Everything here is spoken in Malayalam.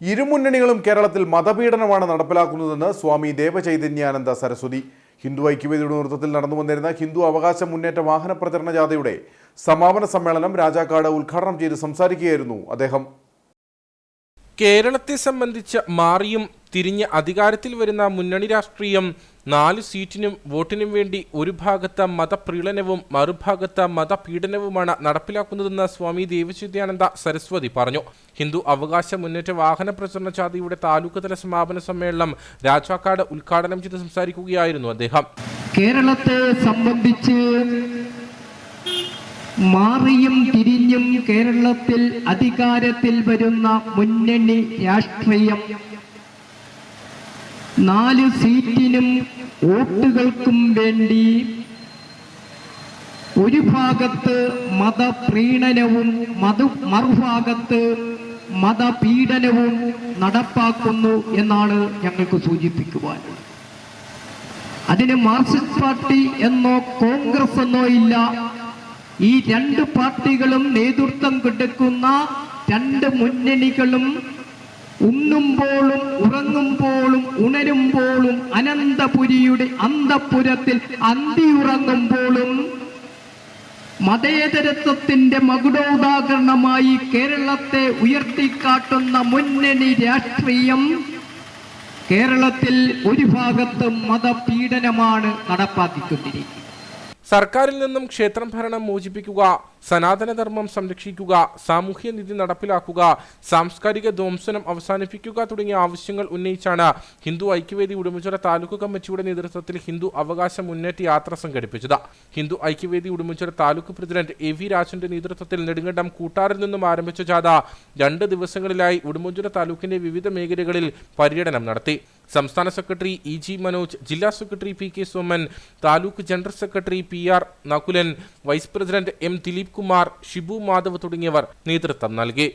ഇരുമുന്നണികളും കേരളത്തിൽ മതപീഡനമാണ് നടപ്പിലാക്കുന്നതെന്ന് സ്വാമി ദേവചൈതന്യാനന്ദ സരസ്വതി. ഹിന്ദു ഐക്യവേദിയുടെ നേതൃത്വത്തിൽ നടന്നു വന്നിരുന്ന ഹിന്ദു അവകാശ മുന്നേറ്റ വാഹന പ്രചരണ ജാഥയുടെ സമാപന സമ്മേളനം രാജാക്കാട് ഉദ്ഘാടനം ചെയ്ത് സംസാരിക്കുകയായിരുന്നു അദ്ദേഹം. കേരളത്തെ സംബന്ധിച്ച മാറിയും തിരിഞ്ഞ് അധികാരത്തിൽ വരുന്ന മുന്നണി രാഷ്ട്രീയം നാല് സീറ്റിനും വോട്ടിനും വേണ്ടി ഒരു ഭാഗത്ത് മതപ്രീളനവും മറുഭാഗത്ത് മതപീഡനവുമാണ് നടപ്പിലാക്കുന്നതെന്ന് സ്വാമി ദേവചിത്യാനന്ദ സരസ്വതി പറഞ്ഞു. ഹിന്ദു അവകാശ മുന്നേറ്റ വാഹന പ്രചരണ ജാഥയുടെ താലൂക്ക് തല സമാപന സമ്മേളനം രാജാക്കാട് ഉദ്ഘാടനം ചെയ്ത് സംസാരിക്കുകയായിരുന്നു അദ്ദേഹം. കേരളത്തെ സംബന്ധിച്ച് മാറിയും തിരിഞ്ഞും കേരളത്തിൽ അധികാരത്തിൽ വരുന്ന മുന്നണി രാഷ്ട്രീയം നാല് സീറ്റിനും വോട്ടുകൾക്കും വേണ്ടി ഒരു ഭാഗത്ത് മതപ്രീണനവും മത മറുഭാഗത്ത് മതപീഡനവും നടപ്പാക്കുന്നു എന്നാണ് ഞങ്ങൾക്ക് സൂചിപ്പിക്കുവാനുള്ളത്. അതിന് മാർക്സിസ്റ്റ് പാർട്ടി എന്നോ കോൺഗ്രസ് എന്നോ ഇല്ല. ഈ രണ്ട് പാർട്ടികളും നേതൃത്വം കൊടുക്കുന്ന രണ്ട് മുന്നണികളും ഉണ്ണുമ്പോഴും ഉറങ്ങുമ്പോഴും ഉണരുമ്പോഴും അനന്തപുരിയുടെ അന്തപുരത്തിൽ അന്തിയുറങ്ങുമ്പോഴും മതേതരത്വത്തിന്റെ മകുടോദാഹരണമായി കേരളത്തെ ഉയർത്തിക്കാട്ടുന്ന മുന്നണി രാഷ്ട്രീയം കേരളത്തിൽ ഒരു ഭാഗത്തും മതപീഡനമാണ് നടപ്പാക്കിക്കൊണ്ടിരിക്കുന്നത്. സർക്കാരിൽ നിന്നും ക്ഷേത്രം ഭരണം മോചിപ്പിക്കുക സനാതനധർമ്മം സംരക്ഷിക്കുക സാമൂഹ്യ നീതി നടപ്പിലാക്കുക സാംസ്കാരിക ധ്വംസനം അവസാനിപ്പിക്കുക തുടങ്ങിയ ആവശ്യങ്ങൾ ഉന്നയിച്ചാണ് ഹിന്ദു ഐക്യവേദി ഉടുമ്പുചിറ താലൂക്ക് കമ്മിറ്റിയുടെ നേതൃത്വത്തിൽ ഹിന്ദു അവകാശ മുന്നേറ്റ യാത്ര സംഘടിപ്പിച്ചത്. Hindu Aikyavedi Udumbuchira taluk president A V രാജന്റെ നേതൃത്വത്തിൽ നെടുങ്കണ്ടം കൂട്ടാറിൽ നിന്നും ആരംഭിച്ച ജാഥ രണ്ട് ദിവസങ്ങളിലായി ഉടുമ്പുചിറ താലൂക്കിന്റെ വിവിധ മേഖലകളിൽ പര്യടനം നടത്തി. സംസ്ഥാന സെക്രട്ടറി ഇ ജി മനോജ് ജില്ലാ secretary P K Soman taluk general secretary P R Nakulan vice president M Dileep Kumar Shibu Madhav തുടങ്ങിയവർ നേതൃത്വം നൽകി.